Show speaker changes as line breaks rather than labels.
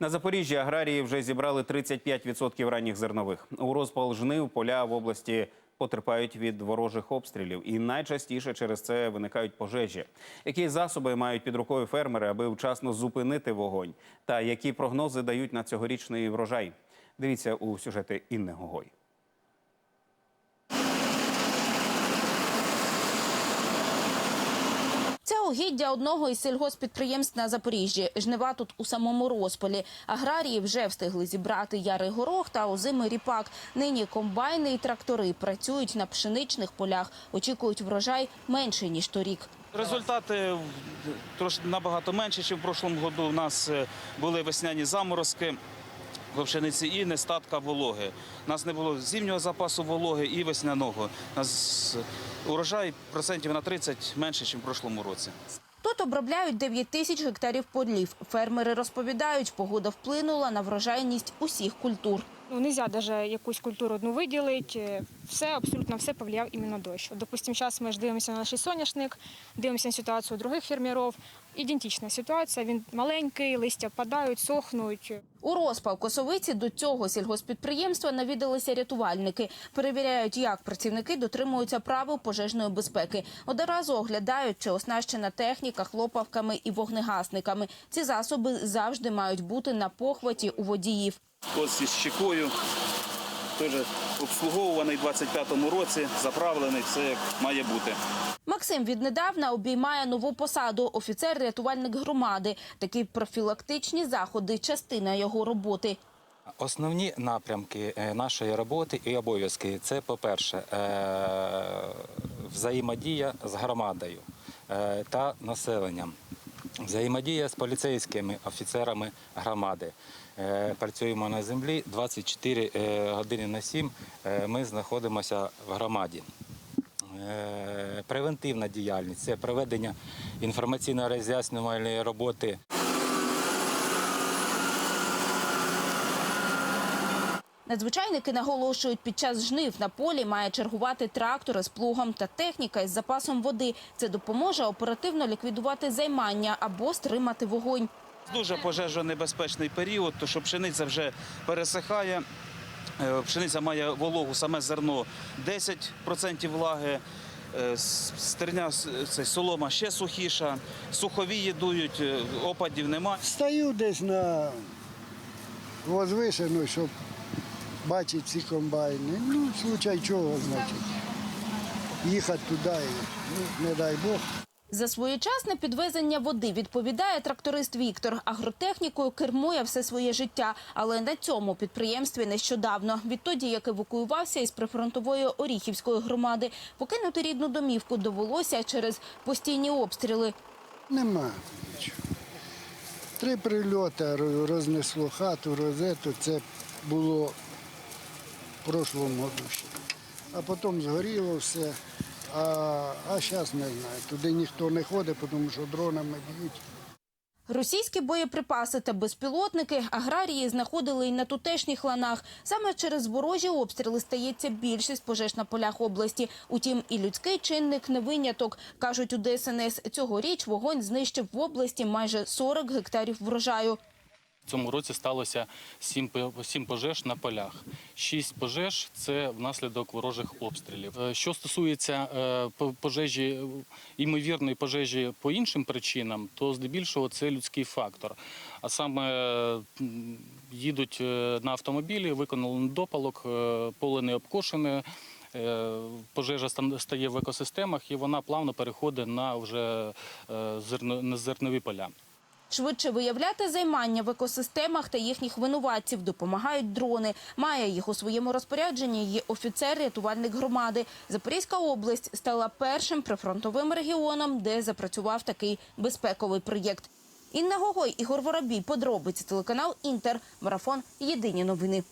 На Запоріжжі аграрії вже зібрали 35% ранніх зернових. У розпал жнив поля в області потерпають від ворожих обстрілів, і найчастіше через це виникають пожежі. Які засоби мають під рукою фермери, аби вчасно зупинити вогонь? Та які прогнози дають на цьогорічний врожай? Дивіться у сюжети Інни Гогой.
Це угіддя одного із сільгоспідприємств на Запоріжжі. Жнива тут у самому розпалі. Аграрії вже встигли зібрати ярий горох та озимий ріпак. Нині комбайни і трактори працюють на пшеничних полях. Очікують врожай менший ніж торік.
Результати трошки набагато менше, ніж в прошлому году. У нас е, були весняні заморозки в пшениці і нестатка вологи. У нас не було зимнього запасу вологи і весняного. У нас урожай процентів на 30 менше, ніж в прошлому році.
Тут обробляють 9 тисяч гектарів подлів. Фермери розповідають, погода вплинула на врожайність усіх культур.
Ну, нельзя даже якусь культуру одну виділити. Все, абсолютно все повлияв іменно дощ. От, Допустим, зараз ми ж дивимося на наш соняшник, дивимося на ситуацію других фермерів. Ідентична ситуація, він маленький, листя падають, сохнуть.
У розпал косовиці до цього сільгоспідприємства навідалися рятувальники. Перевіряють, як працівники дотримуються правил пожежної безпеки. Одразу оглядають, чи оснащена техніка хлопавками і вогнегасниками. Ці засоби завжди мають бути на похваті у водіїв.
Ось із щекою теж обслуговуваний у 25-му році, заправлений, все як має бути.
Максим віднедавна обіймає нову посаду офіцер-рятувальник громади. Такі профілактичні заходи частина його роботи.
Основні напрямки е, нашої роботи і обов'язки це, по-перше, е, взаємодія з громадою е, та населенням, взаємодія з поліцейськими офіцерами громади. Е, Працюємо на землі 24 е, години на 7 е, Ми знаходимося в громаді. Превентивна діяльність це проведення інформаційно-роз'яснювальної роботи
Надзвичайники наголошують, під час жнив на полі має чергувати трактори з плугом та техніка із запасом води. Це допоможе оперативно ліквідувати займання або стримати вогонь.
Дуже пожежонебезпечний період, то що пшениця вже пересихає. Е, Пшениця має вологу, саме зерно 10% влаги. е, Стерня, це солома ще сухіша, суховії дують, е, опадів нема.
Стою десь на возвишену, щоб бачити ці комбайни. Ну, случай чого, значить. Їхати туди, ну, не дай Бог.
За своєчасне підвезення води відповідає тракторист Віктор. Агротехнікою кермує все своє життя, але на цьому підприємстві нещодавно. Відтоді, як евакуювався із прифронтової Оріхівської громади, покинути рідну домівку довелося через постійні обстріли.
Нема нічого. Три прильоти рознесло хату, розету. Це було в прошлому году ще. А потім згоріло все. А, а зараз не знаю. Туди ніхто не ходить, тому що дронами б'ють.
Російські боєприпаси та безпілотники аграрії знаходили і на тутешніх ланах. Саме через ворожі обстріли стається більшість пожеж на полях області. Утім, і людський чинник не виняток. Кажуть у ДСНС, цьогоріч вогонь знищив в області майже 40 гектарів врожаю.
Цьому році сталося сім, пожеж на полях. Шість пожеж це внаслідок ворожих обстрілів. Е, Що стосується е, пожежі, ймовірної пожежі по іншим причинам, то здебільшого це людський фактор. А саме їдуть е, на автомобілі, виконали недопалок, е, поле не обкошене. Пожежа стає в екосистемах і вона плавно переходить на зернові поля.
Швидше виявляти займання в екосистемах та їхніх винуватців допомагають дрони. Має їх у своєму розпорядженні Є офіцер-рятувальник громади. Запорізька область стала першим прифронтовим регіоном, де запрацював такий безпековий проєкт. Інна Гогой, Ігор Воробій, подробиці телеканал Інтер, марафон Єдині новини.